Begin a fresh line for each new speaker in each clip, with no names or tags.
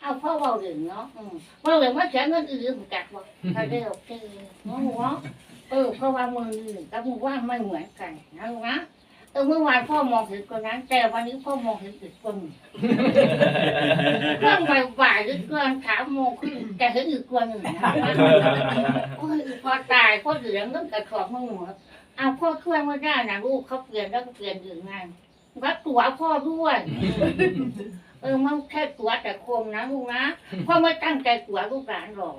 เอาพ่อเบาเหลืองเนาะอืมเบาเหลืองว่าเสียเงินอื่นกัดบ่ถ้าได้โอเคเนาะเนาะ เออเพราะว่ามือกับมือว่างไม่เหมือนกันนะลูกนะเออเมื่อวานพ่อมองเห็นคนนั้นแต่วันนี้พ่อมองเห็นอีกคนหนึ่งเครื่องบ่ายๆหรือเครื่องสามโมงครึ่งแต่เห็นอีกคนหนึ่งนะโอ้ยพอตายพ่อเหลืองต้องกระขอบมือหัวเอาพ่อช่วยไม่ได้นะลูกเขาเปลี่ยนแล้วก็เปลี่ยนอยู่งานวัดตัวพ่อด้วย เออมันแค่ตัวแต่คมนะลูกนะพ่อไม่ตั้งใจตัวลูกหลานหรอก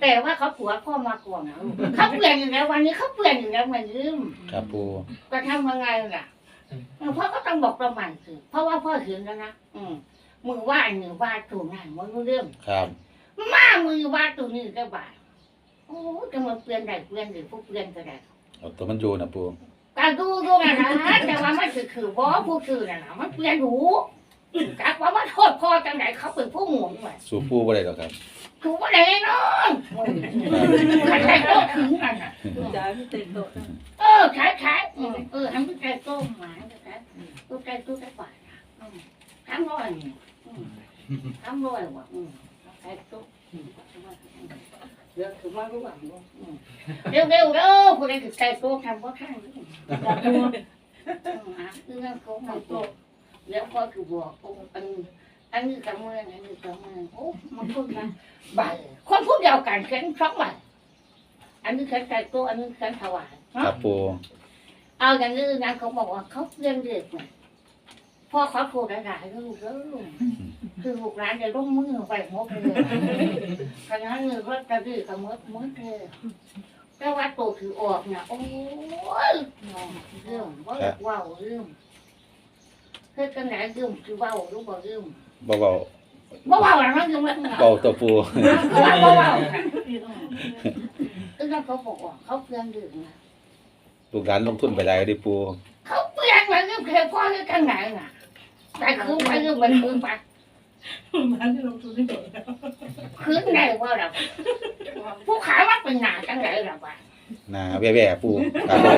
แต่ว่าเขาตัวพ่อมาก่อนนะลูกเขาเปลี่ยนอยู่แล้ววันนี้เขาเปลี่ยนอยู่แล้วมันลืม
ครับปู
ก็ทำยังไงล่ะเออพ่อก็ต้องบอกประมาณคือเพราะว่าพ่อเห็นแล้วนะอืมมือว่ามือว่าถูกงานมันรู้เรื่อง
ครับ
มามือว่าตัวนี้ก็บาดโอ้จะมาเปลี่ยนได้เปลี่ยนหรือพวกเปลี่ยนก็ได้
เอาตัวมันอยู่นะปู
ก็ดูดูนะนะแต่ว่ามันคือคือบ่ผู้คือน่ะนะมันเปลี่ยนหู จากว่ามันโทษพ่อจังไหนเขาเป็นผู้หมุนไว้
สู่ปูบ่ได้หรอกครับ
ถูกว่าไหนเนาะใครใครก็ถึงกันอะ
จ้าพี่เต็มโตะ
เออขายขายเออเออทำตุ๊กตาโต้หมาตุ๊กตาตุ๊กตาตุ๊กตาป่าทำร้อยทำร้อยว่ะอืมขายตุ๊กเดี๋ยวถึงมารู้ว่าเร็วเร็วเร็วผู้ใดถึงใจโต้ทำเพราะข้างนี้อะเรื่องของมันโต้แล้ว พ่อคือบอกโอ้อันอันนี้กับมืออันนี้กับมือโอ้มันพูดนะใบคนพูดเดียวกันเขียนสองใบอันนี้เขียนใจโต้อันนี้เขียนถวาย
ครับปู
เอาอย่างนี้นะเขาบอกว่าเขาเรียนเด็กเนี่ยพ่อเขาโทรได้หลายๆลูกแล้วคือลูกร้านจะร่มมือไปหมดเลยขณะนี้รถกระดือกับมดมดเลยแต่ว่าตัวถือออกเนี่ยโอ้ยเรื่องว่าเรื่อง เพื่อกันไหนเรื่องคือว้าวรู้บ่เรื่อง
บ่เบา
ว่าว้าวอะไรเรื่องมัน
เบาตัวปู
ว่าว้าวคือเขาบอกว่าเขาเรียนเด็กนะ
ลูกหลานลงทุนไปได้ดิปู
เขาเปลี่ยนมาเรื่องเพลพ่อเรื่องข้างไหนน่ะแต่คืนไปเรื่องมันคืนไป
มันที่ลงทุนให้หมดแล้ว
คืนไหนว่าเราผู้ขายว่าเป็นหนาจังไหนเราบ้า
หนาแว่ๆปูครับแว่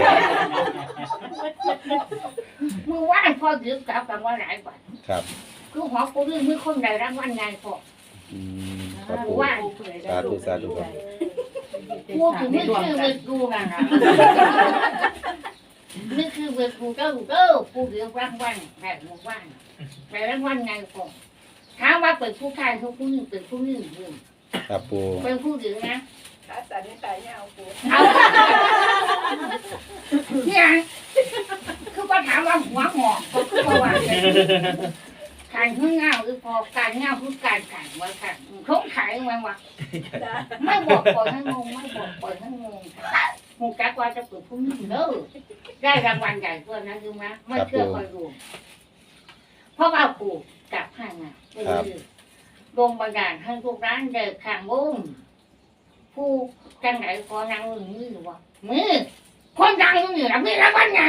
เมื่อวานพ่อยืมกลับกันว่าหลายบาท
ๆครับ
คือหอกูเรื่องมือคนใดรางวัลไงพ่อ
อืมครับปู
ว่า
สาธุสาธุครับ
กูถึงไม่คือเวกูกันนะนี่คือเวกูเจ้าเจ้ากูเรียกรางวัลแต่เมื่อวานแต่รางวัลไงพ่อถามว่าเป็นผู้ชายเขาผู้หญิงเป็นผู้หญิงเรื่อง
ครับปู
เป็นผู้หญิงนะ
ขาสั่นให้ตายเนี่ยเอาปู
เอาเนี่ยคือว่าถามว่าหัวหอกก็คือว่าการขึ้นเงาคือพอการเงาคือการขันว่าขันเขาขายมันว่าไม่บอกปล่อยให้งงไม่บอกปล่อยให้งงหมูจักว่าจะเปิดพรุ่งนี้เด้อได้รางวัลใหญ่ตัวนั้นรู้ไหมไม่เชื่อคอยดูเพราะว่าปู่จับให้มาลงบันดาลให้ทุกร้านเดินข้างบุ้ม ผู้จังไหนพอนางมือนี่หรือว่ามือคนดังนี่ละมีรางวัลใหญ่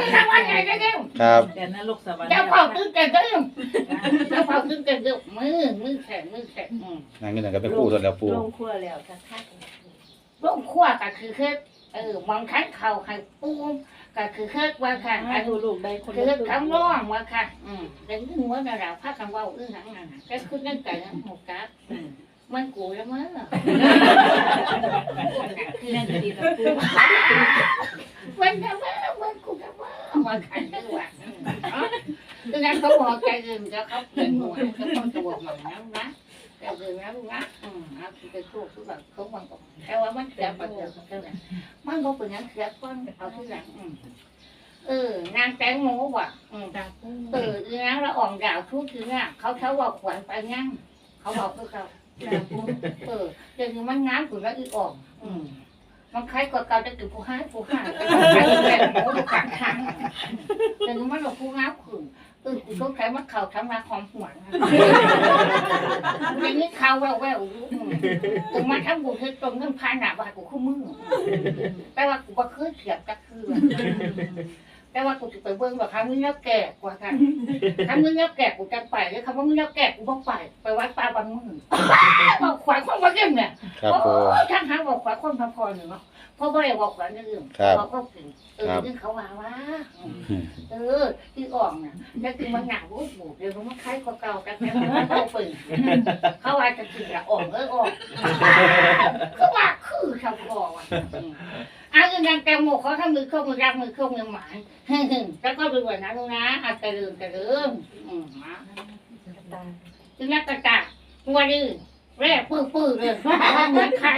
มีรางวัลใหญ่จะเดียว
ครับ
เดี๋ยวนั้นลูกสวรรค์
เจ้าเป่าตื้นกันเดียวเจ้าเป่าตื้นกันเดียวมือมือแข็งมือแข็งอืม
นางเงินนก็เป็นปูตัวแล้วปู
ลงครัวแล้วค่ะค่ะ
ร่มขั้วก็คือเคสเออมองขันเข่าไข่ปูก็คือเคสว่าค่ะ
ให้ดูลูกได้คน
คือคำร้องว่าค่ะ อืมแต่ยิ่งว่าเราพาคำว่าอื้อหนังนั่นก็คือนั่นไก่นั่นหมกกัดมั มันกูแล้วมั้ง
ที่นั่นจะดีกับปู
มันทำไมมันกูทำไมมันขันไม่หวังดังนั้นเขาบอกใจเย็นจะเขาเปลี่ยนหัวเขาต้องตัวใหม่นะนะใจเย็นนะลูกนะอืมเอาคือไปสู้คือแบบเขาวางก่อนแต่ว่ามันเสียประโยชน์เท่านั้นมันก็เป็นอย่างเสียก้อนเอาที่หลังอืมเออนางแตงโมว่ะอืม
จ้าปู
เอออีนางละอ่อนดาวทุกทีน่ะเขาเขาบอกขวัญไปงั้งเขาบอกคือเขา เออเดี๋ยวนี้มันงามถึงแล้วอีออก อืมมันคล้ายกับเกาจะกินผู้ห้าผู้ห้าแต่มันคล้ายกับแบบหมูกังทางเดี๋ยวนี้มันหลอกผู้งาขึ้นเออกูต้องใช้มะเขาทำมาความหวนอย่างนี้เขาแววแววกูมาทำกูคือตรงนั้นพาหนาบากูคู่มือแต่ว่ากูก็เคยเสียบตะคือ แต่ว่ากูจะไปเบิ้งว่าครั้งนี้แล้วแก่กว่ากันครั้งนี้แล้วแก่กูจะไปแล้วคำว่านี้แล้วแก่กูบ่ไป ไปวัดป่าบางมือบอกขวัญคนว่าเก่งเนี่ย
ครับปู
โอ้ยทางหางบอกขวัญคนพอพอหนึ่งเนาะเพราะว่าอะไรบอกขวัญอย่างอื่น
ครับ
บอกก็ถึงเออ
ครับ
นี่เขาว่าว่าเออที่อ่องน่ะจะคือมันหนาบุบบุบเดี๋ยวมันคล้ายกว่าเก่ากันแล้วมันเอาปืนเขาว่าจะคือละอ่องเอออ่องเขาว่าคือชาวพอว่ะอันนี้นางแตงโมเขาทำมือเข้ามือรักมือเข้ามือหมายแล้วก็ดูว่านะลูกนะอาจจะลืมจะลืมอืมมาจึงนักกระตาวันนี้ แร่ปื้อปื้อเลยเหมือนใคร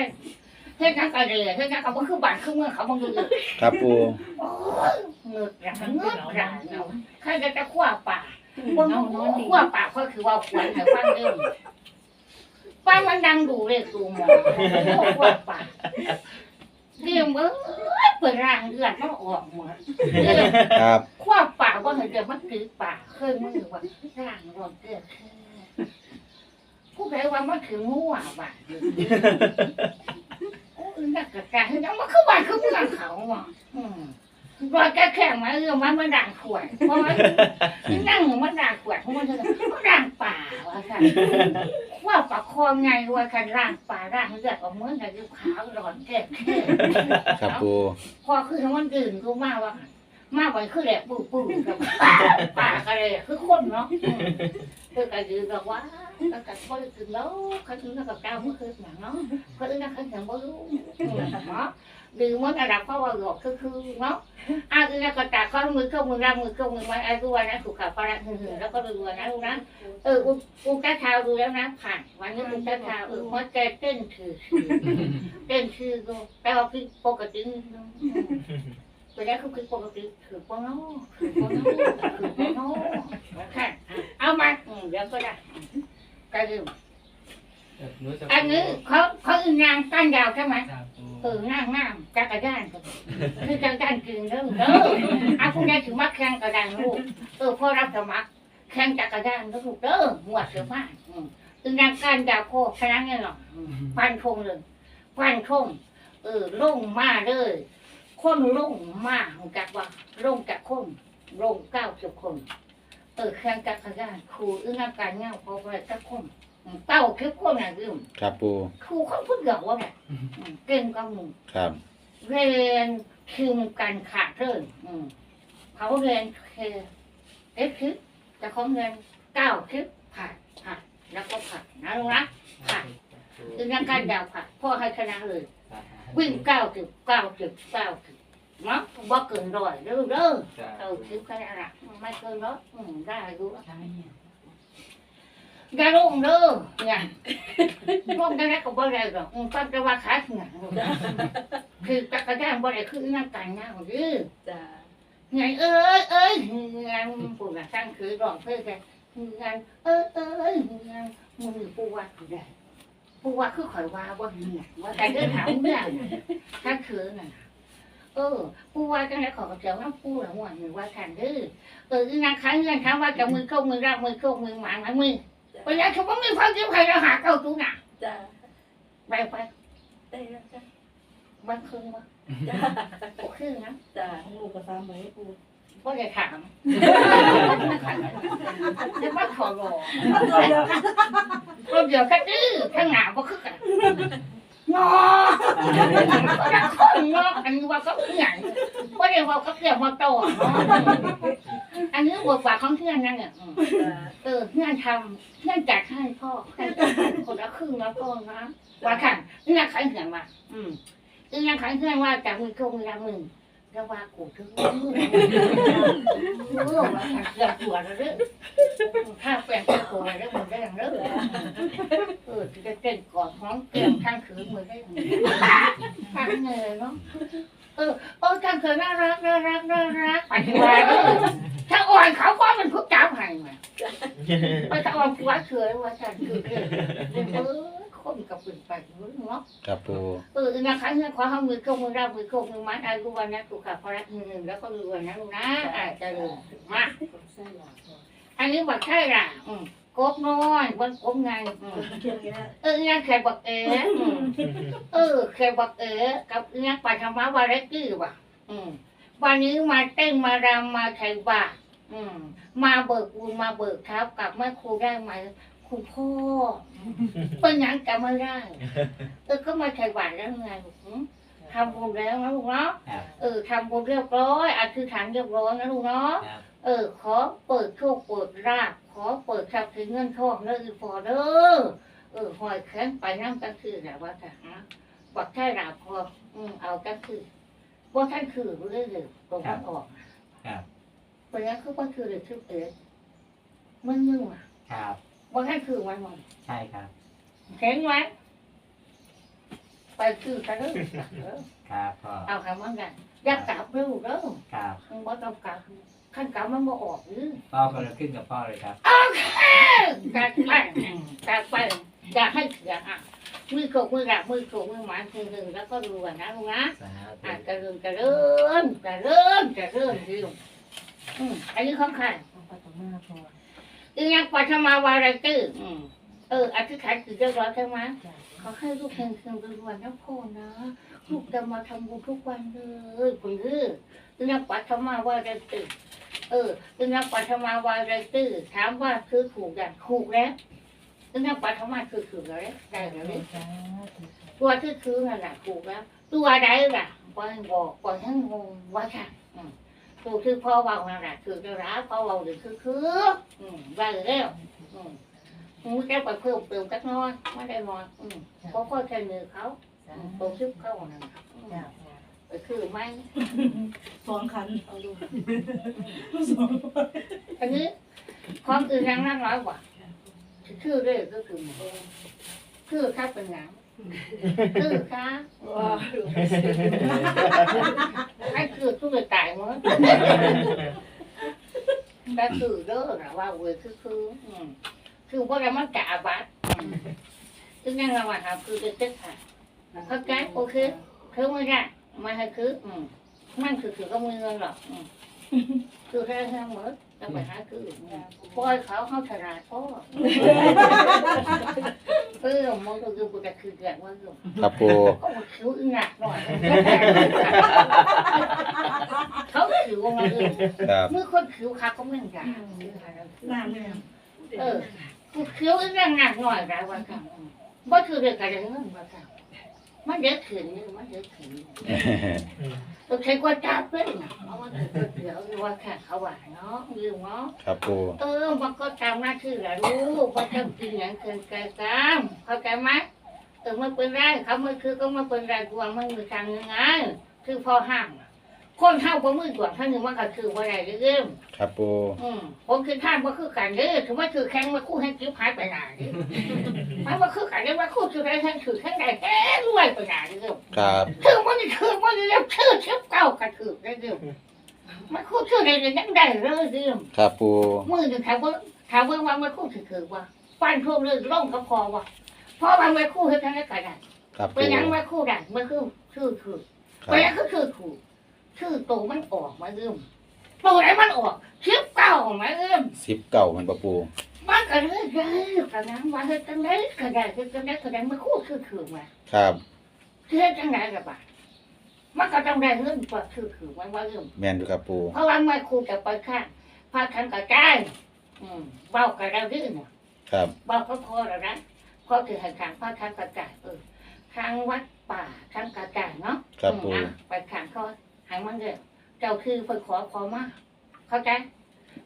เฮ้ยนักกรเดือเฮ้ยนักกระว่คือบ้านคือเมืองเขาบังดู
ครับปู
โอ้ยเงือกหลังเงือกหลังเนาะใครจะจะขว้าป่าบนขว้าป่าก็คือว่าขวัญให้ฟังเรื่องฟังมันดังดูเลยดูหมอขว้าป่าเรื่องเบิ้งเปิดร่างเลือดมันออกหมด
ครับ
ขว้าป่าว่าเห็นเดี๋ยวมันถือป่าเคยมือว่าร่างรอนเกลือคือ ผู้ใดว่ามันถืองัวบ่าโอ้ยนักกระจายยังมันคือบ้านคือเมืองเขาอะอืมรอยแก้แข็งมาเรื่องมันมันด่างขวดเพราะว่านั่งมันด่างขวดเพราะมันมันด่างป่าวะค่ะว่าปากคอไงว่าคันร่างป่าร่างเลือดออกเหมือนกับขาวร้อนแก่
ครับปู
พอคือมันดื่นก็มากว่ามากไปคือแหลกปูปูกับป่าป่าก็เลยคือคนเนาะคือการยืนแบบว่า แล้วก็บ่ได้กินแล้วเขาถึงแล้วก็ก้าเมื่อคืนเนาะเขาถึงนั่งเขางบ่รู้เนาะดื่มมันระดับเพราะว่าหลอกคือคือเนาะอาคือนักกระตากข้อมือเข้ามือร่ามือเข้ามือมันไอ้ดูวันนั้นถูกขับปลาหึ่งแล้วก็ดูวันนั้นั้นเออกูกูแก้เท้าดูแล้วนะผ่านวันนี้กูแก้เท้าเออหัวใจเต้นคือเต้นคือกูแต่ว่าคือปกติไปแล้วคือปกติคือปนคือปนคือปนค่ะเอามาเดี๋ยวก็ได้ ก็ลืมอันนี้เขาเขาอึนางก้านยาวใช่ไหมเออง่ามง่ามจักรยานก็คือจักรยานกึ่งเด้อเด้ออาคุณยายถึงมาแข่งกระดานลูกเออพ่อรับสมัครแข่งจักรยานลูกเด้อหมวดเสือผ้าอืมคืองานการดาวโคกชนะเงี้ยหรอกอืมฟันคงเลยฟันคงเออลงมาเลยคนลงมาของจักว่าลงจากคนลงเก้าสิบคน เออแข่งจักรยานครูอึ้งอาการเงี้ยพอไปจักคนอืมเต้าคือคนน่ะยืม
ครับปู
ครูเขาพูดเหรอวะเนี่ยอืมเก่งกว่ามึง
ครับ
เรียนคิมกันขาดเริ่มอืมเขาเรียนเคเอ็กซ์คิดแต่เขาเรียนเก้าคิดผ่านผ่านแล้วก็ผ่านนะลูกนะผ่านคือนักการดาวผ่านพ่อให้ชนะเลยวิ่งเก้าสิบเก้าสิบเก้าสิบ เนาะว่าเกินร้อยเด้อเด้อเออคิดแค่นั้นละไม่เกินร้อยอืมได้รู้ว่าอย่าลงเด้อเนี่ยลงได้แล้วก็บ่ได้หรอกอืมฟังแต่ว่าขาเหงื่อคือจักรยานบ่ได้คือนั่งกันหน้าหรือ
จ้า
ไงเอ้ยเอ้ยงานปู่น่ะตั้งคือร้องเพลงกันงานเอ้ยเอ้ยงานมึงปู่ว่าคือได้ปู่ว่าคือข่อยว่าว่าเหี้ยว่าแต่เรื่องถามเรื่องตั้งคือน่ะ เออปู่ว่าจังได๋ขอกระเจียวน้ำปู่ละม่วนมือว่าทันเด้อเอองานค้างเงินถามว่าจะมือเข้ามือรับมือเข้ามือหมาหมามือไปแล้วเขาบ่มีความคิดใครจะหาเข้าตู้น่ะ
จ้า
ไปไป
ได้แล้วจ้า
บ้านครึ่งบ่
จ้า
โอ้ครึ่งนะ
จ้าลูกก็ซ้ำไว้ปู
ก็จะถามจะมาขอรอก็เดี๋ยวก็ดื้อข้างหน้าก็คือกัน งอก็จะคนงออันนี้ว่าก็เพื่อนก็เดี๋ยวว่าก็เกี่ยวมาโตอันนี้บทบาทของเพื่อนนั่นเนี่ยเออเพื่อนทำเพื่อนจัดให้พ่อคนละครึ่งแล้วก็นะว่าขันเพื่อนขันเพื่อนว่าอืมเพื่อนขันเพื่อนว่าจากมือโกงมือละมือแล้วว่ากูถึงมือเออว่าขันเกือบตัวแล้วเด้อถ้าแปลงตัวแล้วมันได้ย่างเด้อเออจะเต้นกอดห้องเกี่ยว ข้างขืนมือได้ข้างเงยเนาะเออโอ้ข้างขืนน่ารักน่ารักน่ารักไปที่ว่าเด้อถ้าอ่อนเขาก็มันพุกจับให้มาไปถ้าอ่อนผัวเฉยว่าฉันคือเรื่องเออคนกับปืนไปเนาะ
ครับปู
เออนะคะเงื่อนขวาห้องมือเข้ามือรับมือเข้ามือมัดอายุวันนะถูกขับพระรักมือหนึ่งแล้วก็มือวันนะลูกนะอาจจะลืมมากอันนี้บักใช่ละอืม กบน้อยวันกบไงอืม
เขียนอย่างนี้
เออเนี่ยแขกบักเอ๋อืมเออแขกบักเอ๋กับเนี่ยปัทมาวาระกี้ว่ะ อืมวันนี้มาเต้นมารำมาไถ่บาตรอืม มาเบิกบุญมาเบิกครับกับแม่ครูได้ไหมคุณพ่อเป็นหยังจำไม่ได้เออก็มาไถ่บาตรแล้วไงลูกหืมทำบุญแล้วนะลูกเนาะ
ครับ
เออทำบุญเรียบร้อยอธิษฐานเรียบร้อยนะลูกเนาะ
ครับ
เออ ขอเปิดโชคเปิดราบขอเปิดทรัพย์สินเงินทองเด้ออีพอเด้อเออหอยแข็งไปน้ำกันคือแหละว่าแต่ฮะบักแค่ดาบพออืมเอากันคือว่าท่านคือเรื่อยๆตรงนั้นออก
ครับ
เพราะงั้นคือว่าคือเลยชื่อเอ๋มันมึงอะ
ครับ
ว่าท่านคือมันมัน
ใช่ครับ
เห็นไหมไปคือกันเด้อเออ
ครับพ่อ
เอาคำว่าไงอยากกลับเร็วเด้อ
ครับ
มึงบ่ต้องกลับ ขั้นกลับมันบ่ออกหรือ
พ่อคนละครึ่งกับพ่อเลยครับ
กัดไปกัดไปอย่าให้เสียอะมือโขกมือหลักมือโขกมือหมาคือหนึ่งแล้วก็รวนนะลุงนะ
สาธุ
อะกระเรินกระเรินกระเรินกระเรินดิวอืมอันนี้ของใคร
เอาไปต่อมาพอ
อีนักปัทมาวาไรตื้ออืมเอออธิษฐานคือเรียบร้อยใช่ไหม
จ้ะ
ขอให้ลูกเฮงเฮงรวยๆนะพ่อนะ ลูกจะมาทำบุญทุกวันเลยคุณคืออีนักปัทมาวาไรตื้อเอออีนักปัทมาวาไรตื้อถามว่าคือถูกอย่างถูกแล้วอีนักปัทมาคือถูกแล้วได้แล้วเนี่ย
จ้า
ตัวที่คือนั่นแหละถูกแล้ว ตัวใดล่ะปล่อยบอกปล่อยให้งงว่าค่ะอืมตัวที่พ่อเบานั่นแหละคือจะร้าพ่อเบาหรือคือคืออืมได้แล้วอืมมึงแค่ไปเพิ่มเติมจักหน้อยไม่ได้น้อยอืมเพราะพ่อใช้มือเขา
จ้า
อืมตัวชิบเข้านั่นน่ะอืม
จ้า
ไปคือไหม
สองคัน
เอาดู
สอง
อันนี้ความอื่นยังนั่งน้อยกว่าคือเรื่อยก็คือหมดคือค่าเป็นหยังคือค่า
ว้า
ไอ้คือตู้จะตายมั้งแต่คือเด้อนะว่าเว้ยคือคืออืมคือว่าเรามันกะบัดอืมซึ่งยังเราว่าครับคือจะเจ็ดค่ะ เข้าใจโอเคคือไม่ได้ไม่ให้คืออืมมันคือคือก็มือเงินหรอกอืมคือแค่แค่หมดจะไปหาคืออืมปล่อยเขาเขาฉลาดพ่อเออมันก็คือกูจะคือแบบว่าอยู่
ครับปู
เขาบอกคิ้วอึ้งหนักหน่อยเขาคิ้วมาเลย
ครับ
เมื่อคนคิ้วขาเขาไม่หนัก
หน้าแม่
เออกูคิ้วอึ้งหนักหน่อยได้ว่าค่ะว่าคือเรื่องการเงินว่าค่ะ มันเดือดขืนนี่มันเดือดขืนตัวใช้กว่าจับเลยนะเพราะว่าคือเดี๋ยวว่าค่ะเขาว่าเนาะลืมเนาะ
ครับปู
เออมันก็ตามหน้าที่แหละลูกว่าทำจริงอย่างเกินกายกรรมเข้าใจไหมเออไม่เป็นไรเขาไม่คือก็ไม่เป็นไรกลัวไม่มีทางยังไงคือพอห้ามอะ คนห้ามก็มือดวงท่านหนึ่งมันก็คือว่าอะไรเรื่อง
ครับปู
อืมผมคือท่านว่าคือกันเด้อถือว่าคือแข้งมาคู่ให้จิ้วหายไปไหนเด้อมันว่าคือกันเด้อว่าคู่คือไรท่านคือแข้งใดแท้รวยไปไหนเด้อ
ครับ
คือมันนี่คือมันนี่เรียกชื่อเชื่อเก่ากันคือได้เด้อมันคู่ชื่อใดก็ยังได้เลยเด้อ
ครับปู
มือหนึ่งถามว่าถามว่ามันคู่ถือคือว่าฟันทุ่มเลยร่องก็พอว่าเพราะมันไม่คู่ให้ทั้งนั้นก็ได้
ครับ
เป็
ปู
นยังไม่คู่ดังไม่คู่ชื่อคือ
ครั
เป็น
บ
ยังก็คือถูก ชื่อโตมันออกมาเริ่มโตไหนมันออกชิปเก่ามาเริ่ม
สิบเก่ามันปะปู
มันก็เลยได้กันนั้นว่าเฮ็ดจังไดก็ได้เฮ็ดจังไดก็ได้ไม่คู่คือคือมา
ครับ
เฮ็ดจังไดก็บ่ามันก็ต้องได้เงินกว่าคือคือมันว่าเริ่ม
แมนอยู่ครับปู
เพราะว่าไม่คู่จะไปข้างพาทันกระจายอืมเบากับเราดื้อน่ะ
ครับ
บอกก็พอแล้วนะพอถือหันทางพ่อทางกระจายเออทางวัดป่าทางกระจายเนาะ
ครับปู
อืมอะไปทางเขาหางมันเด้อเจ้าคือคนขอขอมาเข้าใจ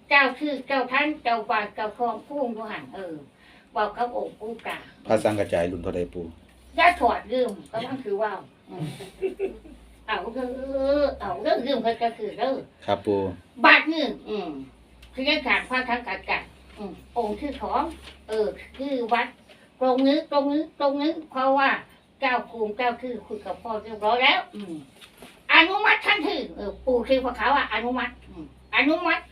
เจ้าคือเจ้าท่านเจ้าบาทเจ้าครองพุ่งดูหันเออบอกกับองค์ปู่กา
พระสังกระจายรุ่นเท่าใดปู
อย่าถอดลืมก็มันคือว่าวอืมเอาเด้อเอาเรื่องลืมเพิ่นก็คือเด้อ
ครับปู
บาทนี่อืมคือได้การพระทางกระจายอืมองค์ที่สอง เออ คือวัด ตรงนี้ตรงนี้ตรงนี้เพราะว่าเจ้าภูมิเจ้าคือคุยกับพ่อเรียบร้อยแล้ว อืม อนุมัติทันทีเออปู่คือพวกเขาอะอนุมัติอนุมัติ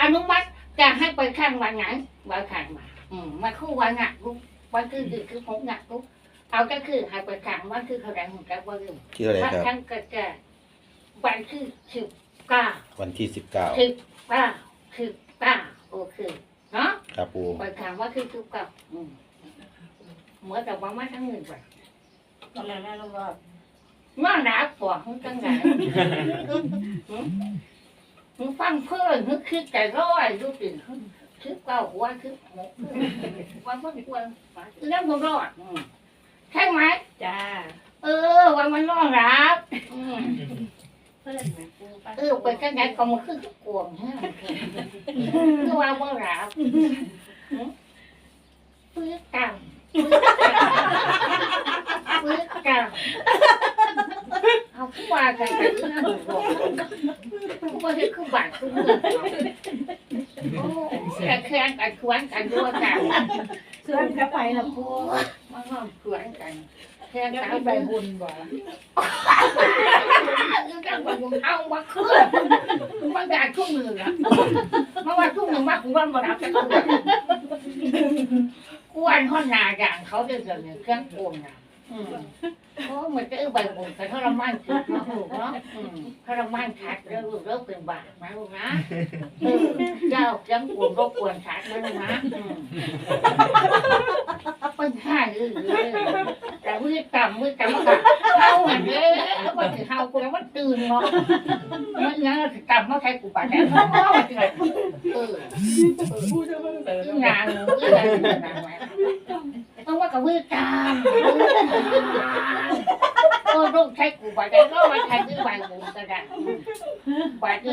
อนุมัติจะให้ไปข้างวันไหนวันข้างมาอืมมาคู่วันหนักลูกวันคือคือคือหนักลูกเอาก็คือให้ไปข้างวันคือเขาแรงของแกว่าเรื่อง
ที่เท่าไหร
พระ
ครับ
ทั้งกระวันคือสิบเก้า
วันที่สิบเก้า
สิบเก้าสิบเก้าโอเคเนาะ
ครับปู
ไปถามว่าคือคือกับอืมเหมื่อนแต่ว่ามาทั้งหนึ่งไป
ตอนแรกแม่ต้ว่า
ว่าหนาปวดมึงจังไงมึงฟังเพื่อนมึงคิดใจร้อยดูสิคิดเก่าหัวคิดหกวันวันวันเรื่องมันรอดอืมใช่ไหม
จ้า
เออวันมันรอดรับอืม
เพื่อนแม่ปู
เออไปจังไงก็มาขึ้นทุกกวงฮะคือว่าว่ารับปื้อกร รมปื้อกรรมเอาขึ้นมากันแต่เรื่อบอกกูว่าเฮ็ดคือบาดคือมือโอ้แต่แข่งกันควนกันด้วยกัน
เพื่อนก็ไปละปู
มาห้องควนกันแข่งกัน
มีใบบุญบ่
กันว่ามึงเอามาคืนมันได้ทุกมือละมาว่าทุกมือมากูว่าบ่รับจะกูกวนข้อนาอย่างเขาเดือดเนี่ยเครื่องโกงนะ อืมโอ้เหมือนจะเออใบบุญแต่ทรมานจิตเนาะลูกเนาะอืมทรมานชัดแล้วลูกเริ่มเป็นบาปนะลูกนะเออเจ้ายังกวนรบกวนชัดนะลูกนะอืมเป็นห้าเรื่อเลยแต่มือต่ำมือต่ำก็เฮาอันเด้อมันถือเฮากูแล้วมันตื่นเนาะมันยังถือต่ำมาใช้กูป่าแต่เฮาเฮาจังไงเออ
ปูจะมาเสริม
งานเรื่องงานไว้ ต้องว่ากับมือตามก็ต้องใช้กูไปแต่ก็มาใช้ที่ใบกูก็ได้ใบที่